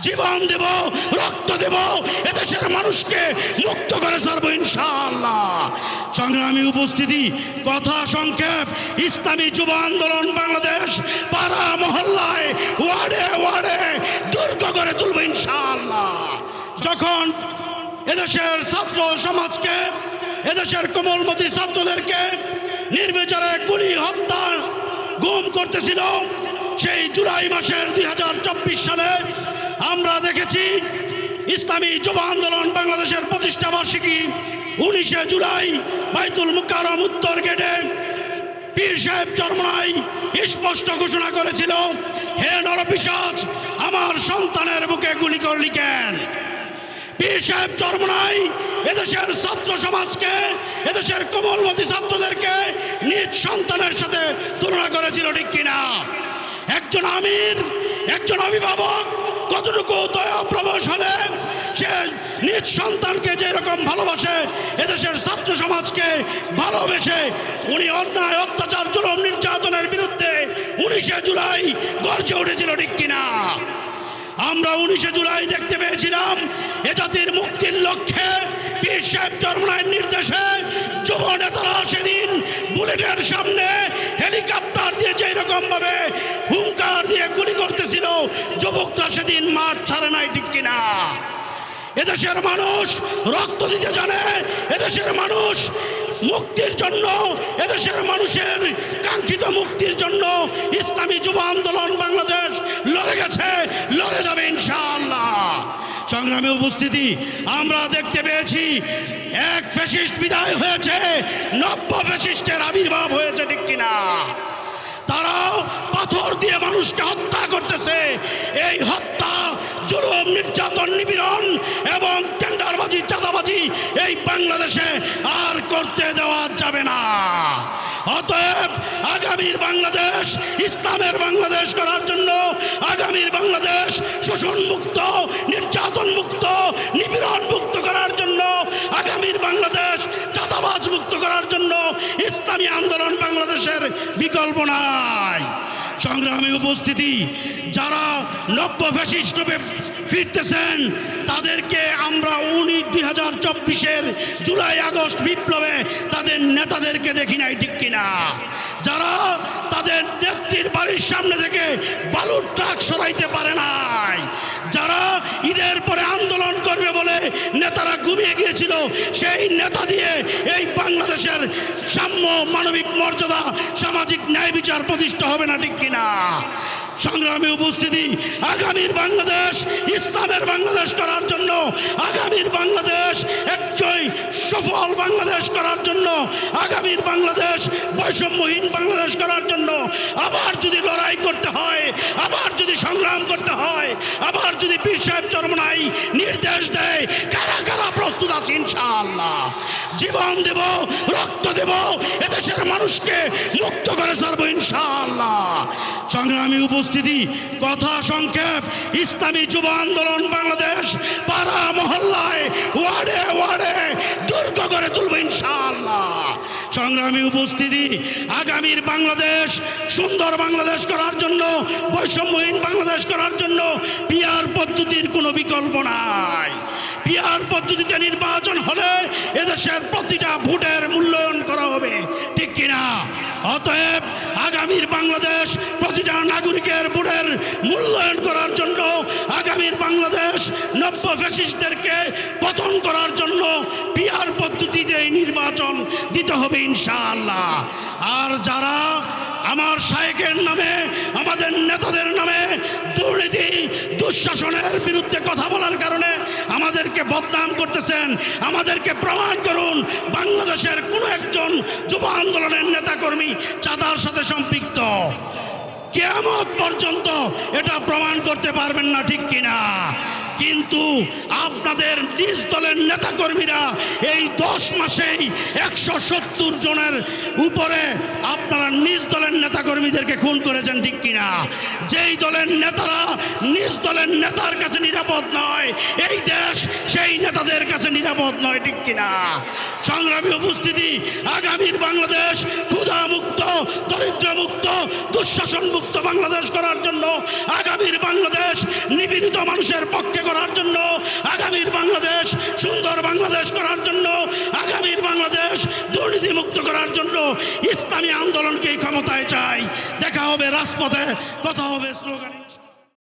জীবন দেব, রক্ত দেব, এদেশের মানুষকে মুক্ত করে ছাড়বো ইনশাআল্লাহ। সংগ্রামী উপস্থিতি, কথা সংক্ষেপ, ইসলামী যুব আন্দোলন বাংলাদেশ পাড়া মহল্লায় ওয়ার্ডে ওয়ার্ডে দুর্গ করে তুলবো ইনশাআল্লাহ। যখন এদেশের ছাত্র সমাজকে, এদেশের কোমলমতি ছাত্রদেরকে নির্বিচারে গুলি, হত্যা, গুম করতেছিল, সেই জুলাই মাসের দুই হাজার চব্বিশ সালে আমরা দেখেছি ইসলামী যুব আন্দোলন বাংলাদেশের প্রতিষ্ঠা বার্ষিকী উনিশে জুলাই বাইতুল মুকারম উত্তর গেটে পীর সাহেব চরমনাই স্পষ্ট ঘোষণা করেছিল, হে নরপিসাজ আমার সন্তানের বুকে গুলি করলি কেন? পীর সাহেব চরমনাই এদেশের ছাত্র সমাজকে, এদেশের কোমলমতি ছাত্রদেরকে নিজ সন্তানের সাথে তুলনা করেছিল, ঠিক কিনা? একজন আমির, একজন অভিভাবক কতটুকু দয়া প্রবশ হলে সে নিজ সন্তানকে যেরকম ভালোবাসে, এদেশের ছাত্র সমাজকে ভালোবেসে উনি অন্যায়, অত্যাচার, জুলুম, নির্যাতনের বিরুদ্ধে উনিশে জুলাই গর্জে উঠেছিল, ঠিক কিনা? আমরা উনিশে জুলাই দেখতে পেয়েছিলাম, এ জাতির মুক্তির লক্ষ্যে পীর সাহেব চরমনায়ের নির্দেশে যুব নেতারা সেদিন বুলেটের সামনে হেলিকপ্টার দিয়ে যেই রকম ভাবে হুঙ্কার দিয়ে গুলি মাঠ ছাড়ে নাই ঠিক কিনা? এদেশের মানুষ রক্ত দিতে জানে, এদেশের মানুষ মুক্তির জন্য, এদেশের মানুষের কাঙ্ক্ষিত মুক্তির জন্য ইসলামী যুব আন্দোলন বাংলাদেশ লড়ে গেছে, লড়ে যাবে ইনশাআল্লাহ। সংগ্রামে উপস্থিতি, আমরা দেখতে পেয়েছি, এক ফ্যাসিস্ট বিদায় হয়েছে, নব্য ফ্যাসিস্টের আবির্ভাব হয়েছে ঠিক কিনা? তারা পাথর দিয়ে মানুষকে হত্যা করতেছে এই হত্যা জুলুম নির্যাতন এবং টেন্ডারবাজি, চাঁদাবাজি এই বাংলাদেশে আর করতে দেওয়া যাবে না। অতএব আগামীর বাংলাদেশ, ইসলামের বাংলাদেশ করার জন্য আগামীর বাংলাদেশ শোষণ মুক্ত নির্যাতন মুক্ত নিপীড়ন মুক্ত করার জন্য, আগামীর বাংলাদেশ চাঁদাবাজ মুক্ত করার জন্য ইসলামী আন্দোলন বাংলাদেশের বিকল্প নাই। সংগ্রামী উপস্থিতি। যারা নব্য ফ্যাসিস্ট ফিরতেছেন, তাদেরকে আমরা উনিশ দুই হাজার চব্বিশের জুলাই আগস্ট বিপ্লবে তাদের নেতাদেরকে দেখি নাই, ঠিক কিনা? যারা তাদের নেত্রীর বাড়ির সামনে থেকে বালুর ট্রাক সরাইতে পারে নাই, যারা ঈদের পরে আন্দোলন ঘুমিয়ে গিয়েছিল। সেই নেতা দিয়ে এই বাংলাদেশের সাম্য মানবিক মর্যাদা, সামাজিক ন্যায় বিচার প্রতিষ্ঠা হবে না ঠিক কিনা? সংগ্রামী উপস্থিতি, আগামীর বাংলাদেশ, ইসলামের বাংলাদেশ করার জন্য, আগামীর বাংলাদেশ একটাই সফল বাংলাদেশ করার জন্য, আগামীর বাংলাদেশ বৈষম্যহীন বাংলাদেশ করার জন্য, আবার যদি লড়াই করতে হয়, আবার যদি সংগ্রাম করতে হয়, আবার যদি পীর সাহেব চরমনাই রক্ত দেব, এদেশের মানুষকে মুক্ত করে ছাড়বো ইনশাআল্লাহ। সংগ্রামী উপস্থিতি, কথা সংক্ষেপ, ইসলামী যুব আন্দোলন বাংলাদেশ পাড়া মহল্লায় ওয়ার্ডে ওয়ার্ডে দুর্গ করে তুলবো ইনশাআল্লাহ। সংগ্রামী উপস্থিতি, আগামীর বাংলাদেশ, সুন্দর বাংলাদেশ করার জন্য, বৈষম্যহীন বাংলাদেশ করার জন্য, পিয়ার পদ্ধতির কোনো বিকল্প নাই। পিয়ার পদ্ধতিতে নির্বাচন হলে এদেশের প্রতিটা ভোটের মূল্যায়ন করা হবে। ঠিক কিনা? অতএব আগামীর বাংলাদেশ প্রতিটা নাগরিকের ভোটের মূল্যায়ন করার জন্য, আগামীর বাংলাদেশ নব্য ফ্যাসিস্টদেরকে পতন করার জন্য পিয়ার পদ্ধতিতে নির্বাচন দিতে হবে ইনশাআল্লাহ। আর যারা আমার শায়েকের নামে, আমাদের নেতাদের নামে দুর্নীতি, দুঃশাসনের বিরুদ্ধে কথা বলার কারণে আমাদেরকে বদনাম করতেছেন, আমাদেরকে প্রমাণ করুন, বাংলাদেশের কোন একজন যুব আন্দোলনের নেতাকর্মী চাঁদার সাথে সম্পৃক্ত। কেয়ামত পর্যন্ত এটা প্রমাণ করতে পারবেন না ঠিক কিনা। কিন্তু আপনাদের নিজ দলের নেতাকর্মীরা এই দশ মাসেই একশো সত্তর জনের উপরে আপনারা নিজ দলের নেতাকর্মীদেরকে খুন করেছেন, ঠিক কিনা? যেই দলের নেতারা নিজ দলের নেতার কাছে নিরাপদ নয়, এই দেশ সেই নেতাদের কাছে নিরাপদ নয়, ঠিক কিনা? সংগ্রামী উপস্থিতি, আগামীর বাংলাদেশ ক্ষুধা মুক্ত দরিদ্র মুক্ত দুঃশাসন মুক্ত বাংলাদেশ করার জন্য আগামীর বাংলাদেশ মানুষের পক্ষে করার জন্য আগামীর বাংলাদেশ, সুন্দর বাংলাদেশ করার জন্য, আগামীর বাংলাদেশ দুর্নীতিমুক্ত করার জন্য ইসলামী আন্দোলনকে ক্ষমতায় চাই। দেখা হবে রাজপথে, কথা হবে স্লোগানে।